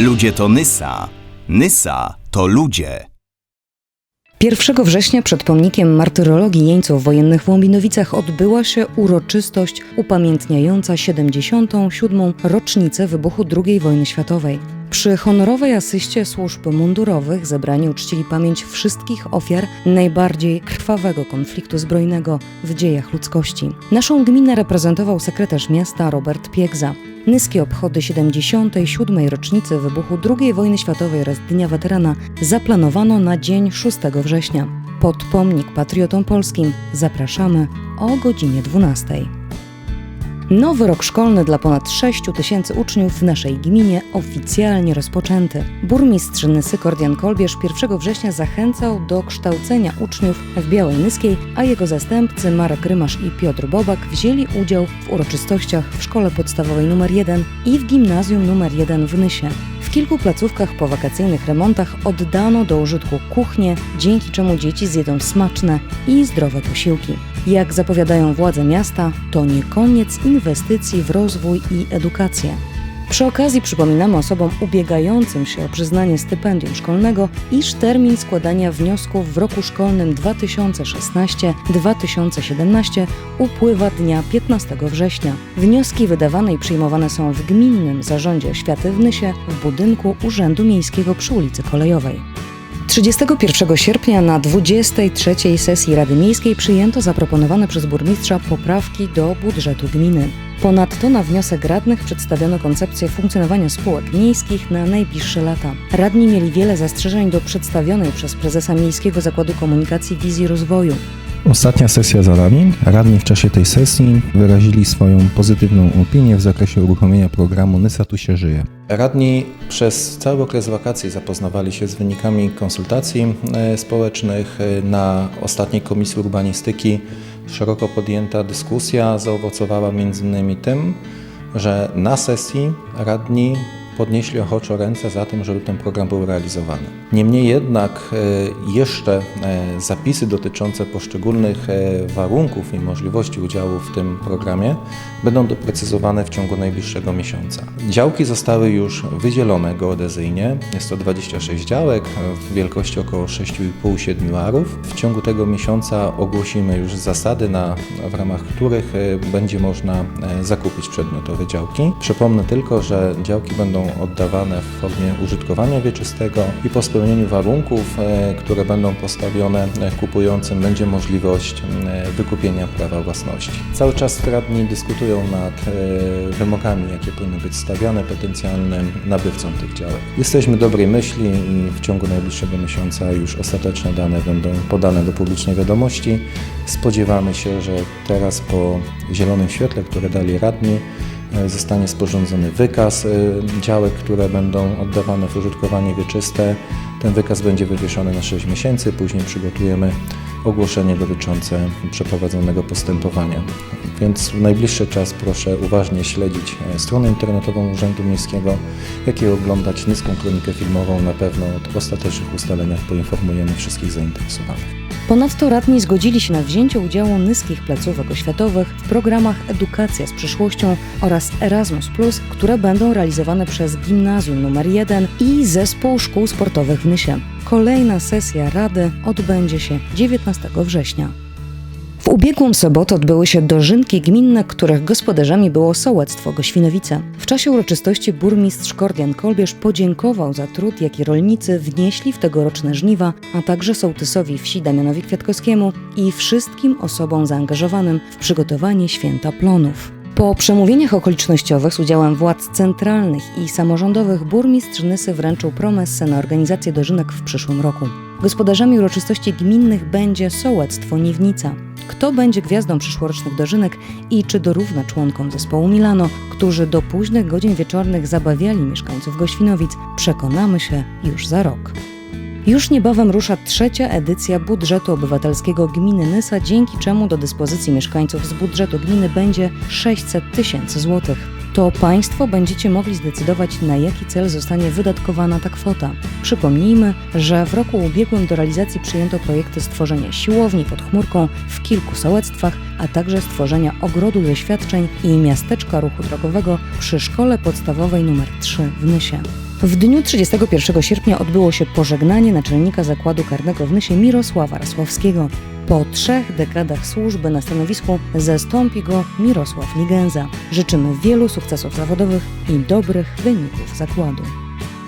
Ludzie to Nysa. Nysa to ludzie. 1 września przed pomnikiem martyrologii jeńców wojennych w Łąbinowicach odbyła się uroczystość upamiętniająca 77. rocznicę wybuchu II wojny światowej. Przy honorowej asyście służb mundurowych zebrani uczcili pamięć wszystkich ofiar najbardziej krwawego konfliktu zbrojnego w dziejach ludzkości. Naszą gminę reprezentował sekretarz miasta Robert Piegza. Nyskie obchody 77. rocznicy wybuchu II wojny światowej oraz Dnia Weterana zaplanowano na dzień 6 września. Pod pomnik patriotom polskim zapraszamy o godzinie 12. Nowy rok szkolny dla ponad 6 tysięcy uczniów w naszej gminie oficjalnie rozpoczęty. Burmistrz Nysy Kordian Kolbierz 1 września zachęcał do kształcenia uczniów w Białej Nyskiej, a jego zastępcy Marek Rymasz i Piotr Bobak wzięli udział w uroczystościach w szkole podstawowej nr 1 i w gimnazjum nr 1 w Nysie. W kilku placówkach po wakacyjnych remontach oddano do użytku kuchnie, dzięki czemu dzieci zjedzą smaczne i zdrowe posiłki. Jak zapowiadają władze miasta, to nie koniec inwestycji w rozwój i edukację. Przy okazji przypominamy osobom ubiegającym się o przyznanie stypendium szkolnego, iż termin składania wniosków w roku szkolnym 2016-2017 upływa dnia 15 września. Wnioski wydawane i przyjmowane są w Gminnym Zarządzie Oświaty w Nysie w budynku Urzędu Miejskiego przy ulicy Kolejowej. 31 sierpnia na 23 sesji Rady Miejskiej przyjęto zaproponowane przez burmistrza poprawki do budżetu gminy. Ponadto na wniosek radnych przedstawiono koncepcję funkcjonowania spółek miejskich na najbliższe lata. Radni mieli wiele zastrzeżeń do przedstawionej przez prezesa Miejskiego Zakładu Komunikacji wizji rozwoju. Ostatnia sesja za nami. Radni w czasie tej sesji wyrazili swoją pozytywną opinię w zakresie uruchomienia programu Nysa tu się żyje. Radni przez cały okres wakacji zapoznawali się z wynikami konsultacji e, społecznych. E, Na ostatniej Komisji Urbanistyki szeroko podjęta dyskusja zaowocowała m.in. tym, że na sesji radni podnieśli ochoczo ręce za tym, żeby ten program był realizowany. Niemniej jednak e, jeszcze e, zapisy dotyczące poszczególnych e, warunków i możliwości udziału w tym programie będą doprecyzowane w ciągu najbliższego miesiąca. Działki zostały już wydzielone geodezyjnie. Jest to 26 działek w wielkości około 6,5-7 arów. W ciągu tego miesiąca ogłosimy już zasady, na, w ramach których będzie można zakupić przedmiotowe działki. Przypomnę tylko, że działki będą oddawane w formie użytkowania wieczystego i po spełnieniu warunków, e, które będą postawione e, kupującym, będzie możliwość e, wykupienia prawa własności. Cały czas radni dyskutują nad wymogami, jakie powinny być stawiane potencjalnym nabywcom tych działek. Jesteśmy dobrej myśli i w ciągu najbliższego miesiąca już ostateczne dane będą podane do publicznej wiadomości. Spodziewamy się, że teraz po zielonym świetle, które dali radni, zostanie sporządzony wykaz e, działek, które będą oddawane w użytkowanie wieczyste. Ten wykaz będzie wywieszony na 6 miesięcy, później przygotujemy ogłoszenie dotyczące przeprowadzonego postępowania. Więc w najbliższy czas proszę uważnie śledzić e, stronę internetową Urzędu Miejskiego, jak i oglądać niską kronikę filmową. Na pewno o ostatecznych ustaleniach poinformujemy wszystkich zainteresowanych. Ponadto radni zgodzili się na wzięcie udziału niskich placówek oświatowych w programach Edukacja z przyszłością oraz Erasmus, które będą realizowane przez Gimnazjum nr 1 i Zespół Szkół Sportowych w Nysie. Kolejna sesja Rady odbędzie się 19 września. W ubiegłą sobotę odbyły się dożynki gminne, których gospodarzami było sołectwo Goświnowice. W czasie uroczystości burmistrz Kordian Kolbierz podziękował za trud, jaki rolnicy wnieśli w tegoroczne żniwa, a także sołtysowi wsi Damianowi Kwiatkowskiemu i wszystkim osobom zaangażowanym w przygotowanie święta plonów. Po przemówieniach okolicznościowych z udziałem władz centralnych i samorządowych burmistrz Nysy wręczył promesę na organizację dożynek w przyszłym roku. Gospodarzami uroczystości gminnych będzie sołectwo Niewnica. Kto będzie gwiazdą przyszłorocznych dożynek i czy dorówna członkom zespołu Milano, którzy do późnych godzin wieczornych zabawiali mieszkańców Goświnowic, przekonamy się już za rok. Już niebawem rusza trzecia edycja budżetu obywatelskiego gminy Nysa, dzięki czemu do dyspozycji mieszkańców z budżetu gminy będzie 600 tysięcy złotych. To Państwo będziecie mogli zdecydować, na jaki cel zostanie wydatkowana ta kwota. Przypomnijmy, że w roku ubiegłym do realizacji przyjęto projekty stworzenia siłowni pod chmurką w kilku sołectwach, a także stworzenia ogrodu doświadczeń i miasteczka ruchu drogowego przy szkole podstawowej nr 3 w Nysie. W dniu 31 sierpnia odbyło się pożegnanie naczelnika zakładu karnego w Nysie Mirosława Rasłowskiego. Po trzech dekadach służby na stanowisku zastąpi go Mirosław Ligenza. Życzymy wielu sukcesów zawodowych i dobrych wyników zakładu.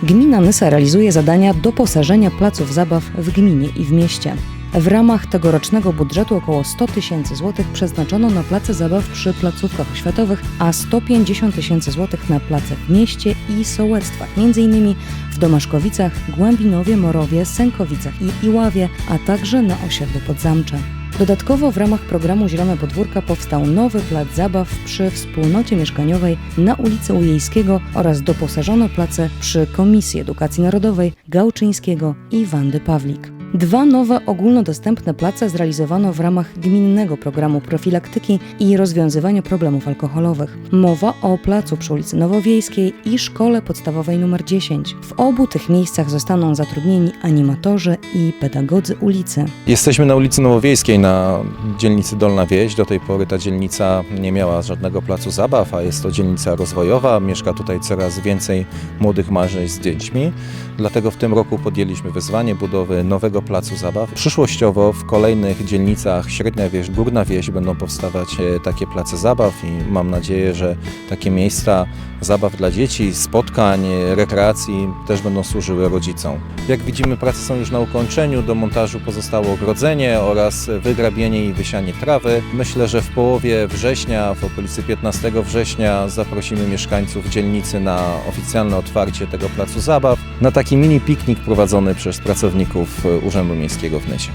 Gmina Nysa realizuje zadania doposażenia placów zabaw w gminie i w mieście. W ramach tegorocznego budżetu około 100 tysięcy złotych przeznaczono na place zabaw przy placówkach oświatowych, a 150 tysięcy złotych na place w mieście i sołectwach, m.in. w Domaszkowicach, Głębinowie, Morowie, Sękowicach i Iławie, a także na osiedlu Podzamcze. Dodatkowo w ramach programu Zielone Podwórka powstał nowy plac zabaw przy wspólnocie mieszkaniowej na ulicy Ujejskiego oraz doposażono place przy Komisji Edukacji Narodowej Gałczyńskiego i Wandy Pawlik. Dwa nowe ogólnodostępne place zrealizowano w ramach gminnego programu profilaktyki i rozwiązywania problemów alkoholowych. Mowa o placu przy ulicy Nowowiejskiej i szkole podstawowej nr 10. W obu tych miejscach zostaną zatrudnieni animatorzy i pedagodzy ulicy. Jesteśmy na ulicy Nowowiejskiej na dzielnicy Dolna Wieś. Do tej pory ta dzielnica nie miała żadnego placu zabaw, a jest to dzielnica rozwojowa. Mieszka tutaj coraz więcej młodych małżeństw z dziećmi. Dlatego w tym roku podjęliśmy wyzwanie budowy nowego placu zabaw. Przyszłościowo w kolejnych dzielnicach Średnia Wieś, Górna Wieś będą powstawać e, takie place zabaw i mam nadzieję, że takie miejsca zabaw dla dzieci, spotkań, e, rekreacji też będą służyły rodzicom. Jak widzimy, prace są już na ukończeniu. Do montażu pozostało ogrodzenie oraz wygrabienie i wysianie trawy. Myślę, że w połowie września, w okolicy 15 września zaprosimy mieszkańców dzielnicy na oficjalne otwarcie tego placu zabaw, na taki mini piknik prowadzony przez pracowników e, Urzędu Miejskiego w Nysie.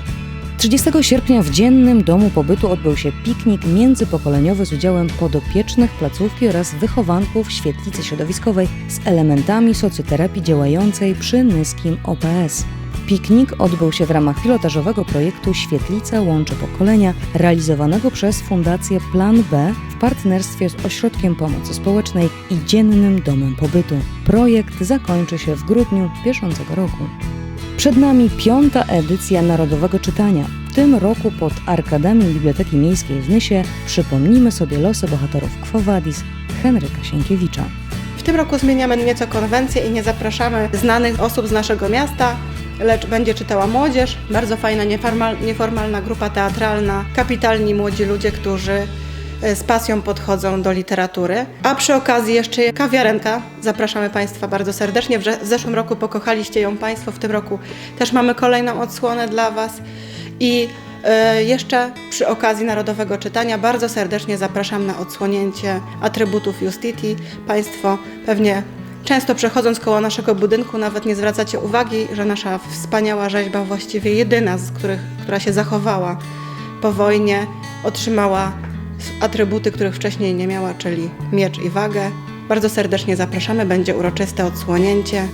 30 sierpnia w dziennym domu pobytu odbył się piknik międzypokoleniowy z udziałem podopiecznych placówki oraz wychowanków świetlicy środowiskowej z elementami socjoterapii działającej przy Nyskim OPS. Piknik odbył się w ramach pilotażowego projektu Świetlica łączy pokolenia, realizowanego przez Fundację Plan B w partnerstwie z Ośrodkiem Pomocy Społecznej i Dziennym Domem Pobytu. Projekt zakończy się w grudniu bieżącego roku. Przed nami piąta edycja Narodowego Czytania. W tym roku pod arkadami Biblioteki Miejskiej w Nysie przypomnimy sobie losy bohaterów Quo Vadis Henryka Sienkiewicza. W tym roku zmieniamy nieco konwencję i nie zapraszamy znanych osób z naszego miasta, lecz będzie czytała młodzież, bardzo fajna nieformal, nieformalna grupa teatralna, kapitalni młodzi ludzie, którzy z pasją podchodzą do literatury. A przy okazji jeszcze kawiarenka. Zapraszamy Państwa bardzo serdecznie. W zeszłym roku pokochaliście ją Państwo, w tym roku też mamy kolejną odsłonę dla Was. I e, jeszcze przy okazji Narodowego Czytania bardzo serdecznie zapraszam na odsłonięcie atrybutów Justiti. Państwo pewnie często przechodząc koło naszego budynku nawet nie zwracacie uwagi, że nasza wspaniała rzeźba, właściwie jedyna z których, która się zachowała po wojnie, otrzymała atrybuty, których wcześniej nie miała, czyli miecz i wagę. Bardzo serdecznie zapraszamy, będzie uroczyste odsłonięcie.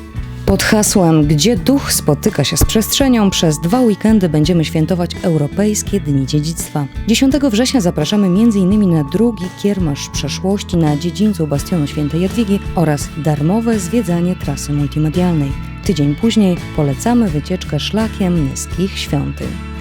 Pod hasłem Gdzie duch spotyka się z przestrzenią przez dwa weekendy będziemy świętować Europejskie Dni Dziedzictwa. 10 września zapraszamy m.in. na drugi kiermasz przeszłości na dziedzińcu Bastionu Świętej Jadwigi oraz darmowe zwiedzanie trasy multimedialnej. Tydzień później polecamy wycieczkę szlakiem Nyskich Świątyń.